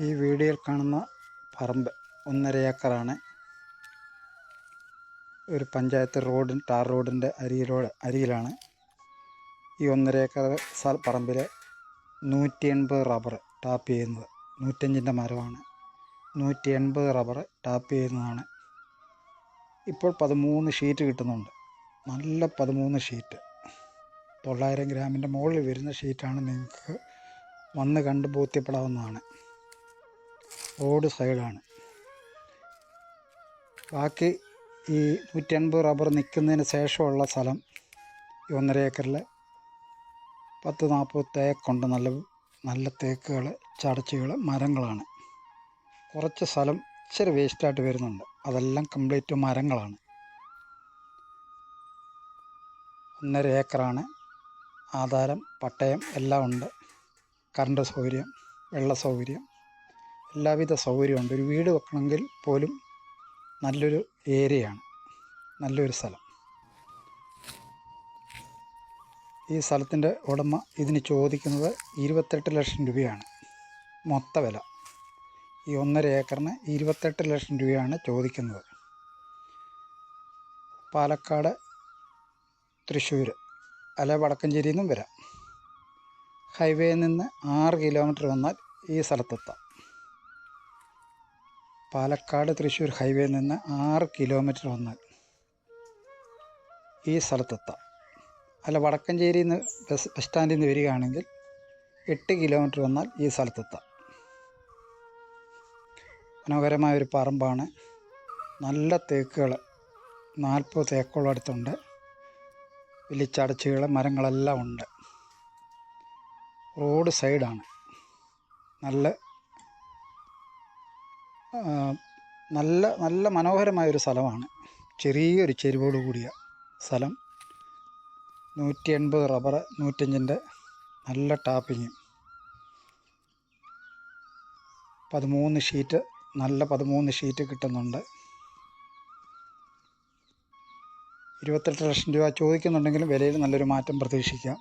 ഈ വീഡിയോയിൽ കാണുന്ന പറമ്പ് ഒന്നര ഏക്കറാണ്. ഒരു പഞ്ചായത്ത് റോഡ് ടാർ റോഡിന്റെ അരിയിലൂടെ അരിയിലാണ് ഈ ഒന്നര ഏക്കർ പറമ്പിൽ നൂറ്റി എൺപത് റബ്ബർ ടാപ്പ് ചെയ്യുന്നത്. നൂറ്റഞ്ചിന്റെ മരമാണ്. നൂറ്റി എൺപത് റബ്ബർ ടാപ്പ് ചെയ്യുന്നതാണ്. ഇപ്പോൾ പതിമൂന്ന് ഷീറ്റ് കിട്ടുന്നുണ്ട്. നല്ല പതിമൂന്ന് ഷീറ്റ്. തൊള്ളായിരം ഗ്രാമിന്റെ മുകളിൽ വരുന്ന ഷീറ്റാണ് നിങ്ങൾക്ക് വന്ന് കണ്ട് ബോധ്യപ്പെടാവുന്നതാണ് റോഡ് സൈഡാണ്. ബാക്കി ഈ നൂറ്റൻപത് റബ്ബർ നിൽക്കുന്നതിന് ശേഷമുള്ള സ്ഥലം ഈ ഒന്നര ഏക്കറിൽ പത്ത് നാൽപ്പത് തേക്കുണ്ട് നല്ല നല്ല തേക്കുകൾ ചടച്ചുകൾ മരങ്ങളാണ്. കുറച്ച് സ്ഥലം ഇച്ചിരി വേസ്റ്റായിട്ട് വരുന്നുണ്ട്. അതെല്ലാം കംപ്ലീറ്റ് മരങ്ങളാണ്. ഒന്നര ഏക്കറാണ്. ആധാരം പട്ടയം എല്ലാം ഉണ്ട്. കറണ്ട് സൗകര്യം വെള്ള സൗകര്യം. എല്ലാവിധ സൗകര്യമുണ്ട്. ഒരു വീട് വെക്കണമെങ്കിൽ പോലും നല്ലൊരു ഏരിയയാണ്. നല്ലൊരു സ്ഥലം. ഈ സ്ഥലത്തിന്റെ ഉടമ ഇതിന് ചോദിക്കുന്നത് ഇരുപത്തെട്ട് ലക്ഷം രൂപയാണ്. മൊത്ത വില. ഈ ഒന്നര ഏക്കറിന് ഇരുപത്തെട്ട് ലക്ഷം രൂപയാണ് ചോദിക്കുന്നത്. പാലക്കാട് തൃശ്ശൂർ അല വടക്കഞ്ചേരിയിൽ നിന്നും വരാം. ഹൈവേയിൽ നിന്ന് ആറ് കിലോമീറ്റർ വന്നാൽ ഈ സ്ഥലത്തെത്താം. പാലക്കാട് തൃശ്ശൂർ ഹൈവേയിൽ നിന്ന് ആറ് കിലോമീറ്റർ വന്നാൽ ഈ സ്ഥലത്തെത്താം. അല്ല വടക്കഞ്ചേരിയിൽ നിന്ന് ബസ് ബസ് സ്റ്റാൻഡിൽ നിന്ന് വരികയാണെങ്കിൽ എട്ട് കിലോമീറ്റർ വന്നാൽ ഈ സ്ഥലത്തെത്താം. മനോഹരമായ ഒരു പറമ്പാണ്. നല്ല തേക്കുകൾ നാൽപ്പത് തേക്കോളം അടുത്തുണ്ട്. വലിയ ചടച്ചുകൾ മരങ്ങളെല്ലാം ഉണ്ട്. റോഡ് സൈഡാണ്. നല്ല നല്ല നല്ല മനോഹരമായൊരു സ്ഥലമാണ്. ചെറിയൊരു ചെരുവോട് കൂടിയ സ്ഥലം. നൂറ്റി എൺപത് റബ്ബർ നൂറ്റഞ്ചിന്റെ നല്ല ടാപ്പിങ്ങും പതിമൂന്ന് ഷീറ്റ് നല്ല പതിമൂന്ന് ഷീറ്റ് കിട്ടുന്നുണ്ട്. ഇരുപത്തെട്ട് ലക്ഷം രൂപ ചോദിക്കുന്നുണ്ടെങ്കിലും വിലയിൽ നല്ലൊരു മാറ്റം പ്രതീക്ഷിക്കാം.